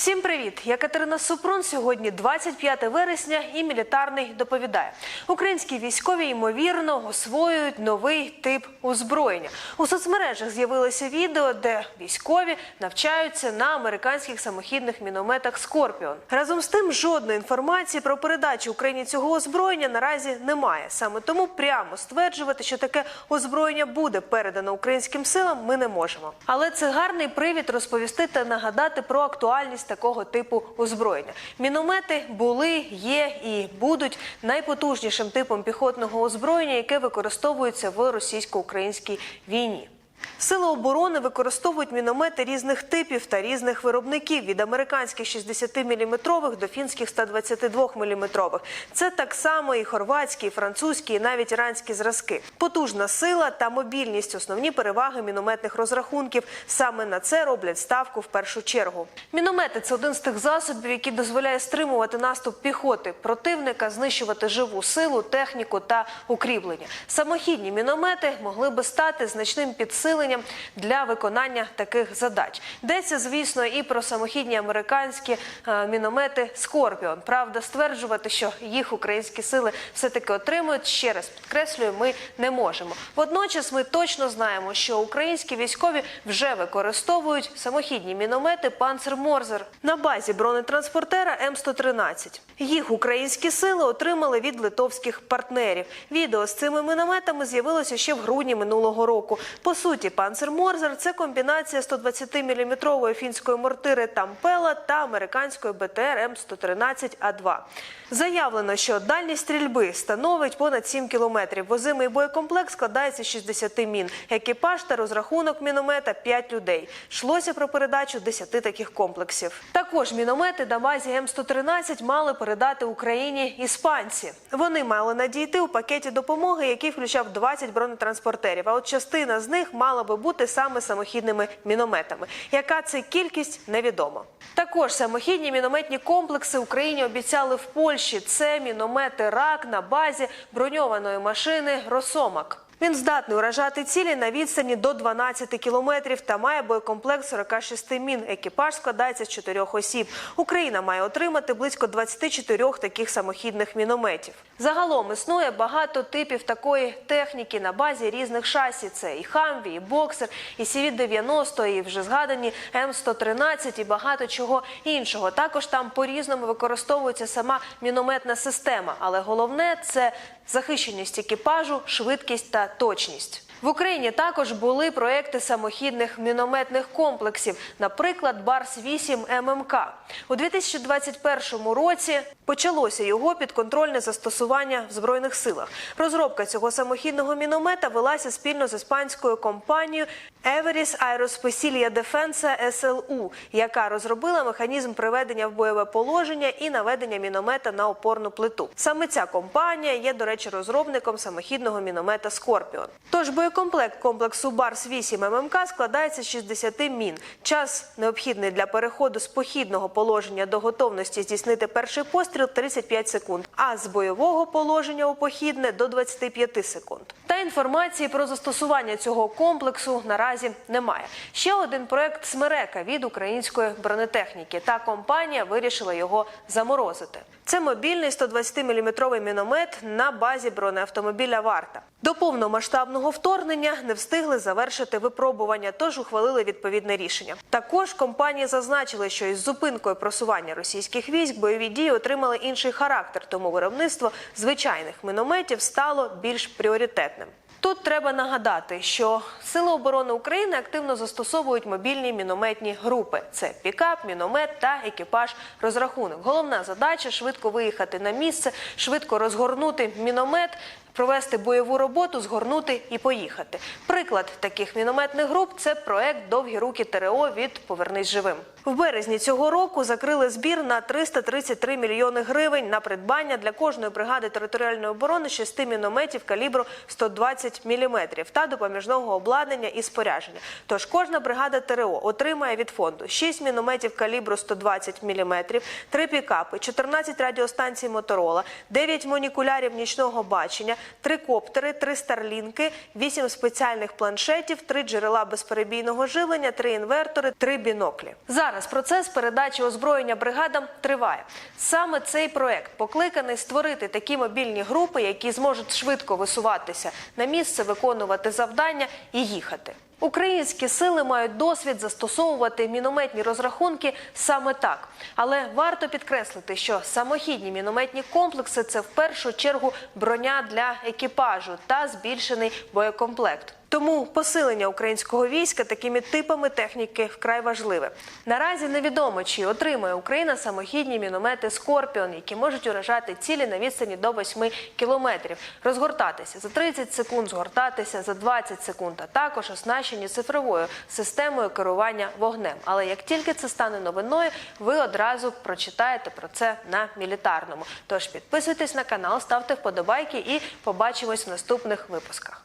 Всім привіт! Я Катерина Супрун. Сьогодні 25 вересня і мілітарний доповідає. Українські військові ймовірно освоюють новий тип озброєння. У соцмережах з'явилося відео, де військові навчаються на американських самохідних мінометах Скорпіон. Разом з тим, жодної інформації про передачу Україні цього озброєння наразі немає. Саме тому прямо стверджувати, що таке озброєння буде передано українським силам, ми не можемо. Але це гарний привід розповісти та нагадати про актуальність такого типу озброєння. Міномети були, є і будуть найпотужнішим типом піхотного озброєння, яке використовується в російсько-українській війні. Сили оборони використовують міномети різних типів та різних виробників від американських 60-мм до фінських 122-мм. Це так само і хорватські, і французькі, і навіть іранські зразки. Потужна сила та мобільність основні переваги мінометних розрахунків. Саме на це роблять ставку в першу чергу. Міномети це один з тих засобів, які дозволяє стримувати наступ піхоти противника, знищувати живу силу, техніку та укріплення. Самохідні міномети могли би стати значним підсиленням для виконання таких задач. Йдеться, звісно, і про самохідні американські е, міномети Скорпіон. Правда, стверджувати, що їх українські сили все-таки отримують, ще раз підкреслюю, ми не можемо. Водночас ми точно знаємо, що українські військові вже використовують самохідні міномети Панцер Морзер на базі бронетранспортера М113. Їх українські сили отримали від литовських партнерів. Відео з цими мінометами з'явилося ще в грудні минулого року. По суті, Панцер Морзер це комбінація 120-мм фінської мортири Тампела та американської БТР М113А2. Заявлено, що дальність стрільби становить понад 7 кілометрів. Возимий боєкомплект складається з 60 мін. Екіпаж та розрахунок міномета 5 людей. Йшлося про передачу 10 таких комплексів. Також міномети на базі М113 мали передати Україні іспанці. Вони мали надійти у пакеті допомоги, який включав 20 бронетранспортерів. А от частина з них мала би бути саме самохідними мінометами. Яка це кількість невідомо. Також самохідні мінометні комплекси Україні обіцяли в Польщі. Це міномети РАК на базі броньованої машини Росомак. Він здатний уражати цілі на відстані до 12 кілометрів та має боєкомплект 46 мін. Екіпаж складається з чотирьох осіб. Україна має отримати близько 24 таких самохідних мінометів. Загалом існує багато типів такої техніки на базі різних шасі. Це і Хамві, і Боксер, і CV-90, і вже згадані М113 і багато чого іншого. Також там по-різному використовується сама мінометна система. Але головне це захищеність екіпажу, швидкість та точність. В Україні також були проекти самохідних мінометних комплексів, наприклад, Барс 8 ММК. У 2021 році почалося його підконтрольне застосування в збройних силах. Розробка цього самохідного міномета велася спільно з іспанською компанією Everis Aerospecialia Defensa SLU, яка розробила механізм приведення в бойове положення і наведення міномета на опорну плиту. Саме ця компанія є, до речі, розробником самохідного міномета Скорпіон. Тож боєкомплект комплексу Барс 8 ММК складається з 60 мін. Час необхідний для переходу з похідного положення до готовності здійснити перший постріл 35 секунд, а з бойового положення у похідне до 25 секунд. Та інформації про застосування цього комплексу наразі немає. Ще один проект Смерека від української бронетехніки. Та компанія вирішила його заморозити. Це мобільний 120-мм міномет на базі бронеавтомобіля Варта. До повномасштабного вторгнення не встигли завершити випробування, тож ухвалили відповідне рішення. Також компанії зазначили, що із зупинкою просування російських військ бойові дії отримали інший характер, тому виробництво звичайних мінометів стало більш пріоритетним. Тут треба нагадати, що Сили оборони України активно застосовують мобільні мінометні групи: це пікап, міномет та екіпаж розрахунок. Головна задача швидко виїхати на місце, швидко розгорнути міномет. Провести бойову роботу, згорнути і поїхати. Приклад таких мінометних груп це проект Довгі руки ТРО від Повернись живим. В березні цього року закрили збір на 333 мільйони гривень на придбання для кожної бригади територіальної оборони шести мінометів калібру 120 мм та допоміжного обладнання і спорядження. Тож кожна бригада ТРО отримає від фонду 6 мінометів калібру 120 мм, 3 пікапи, 14 радіостанцій Моторола, 9 монікулярів нічного бачення, 3 коптери, 3 старлінки, 8 спеціальних планшетів, 3 джерела безперебійного живлення, 3 інвертори, 3 біноклі. Зараз процес передачі озброєння бригадам триває. Саме цей проект покликаний створити такі мобільні групи, які зможуть швидко висуватися на місце, виконувати завдання і їхати. Українські сили мають досвід застосовувати мінометні розрахунки саме так. Але варто підкреслити, що самохідні мінометні комплекси це в першу чергу броня для екіпажу та збільшений боєкомплект. Тому посилення українського війська такими типами техніки вкрай важливе. Наразі невідомо, чи отримає Україна самохідні міномети Скорпіон, які можуть уражати цілі на відстані до 8 кілометрів, розгортатися за 30 секунд, згортатися за 20 секунд, а також оснащені цифровою системою керування вогнем. Але як тільки це стане новиною, ви одразу прочитаєте про це на мілітарному. Тож підписуйтесь на канал, ставте вподобайки і побачимось в наступних випусках.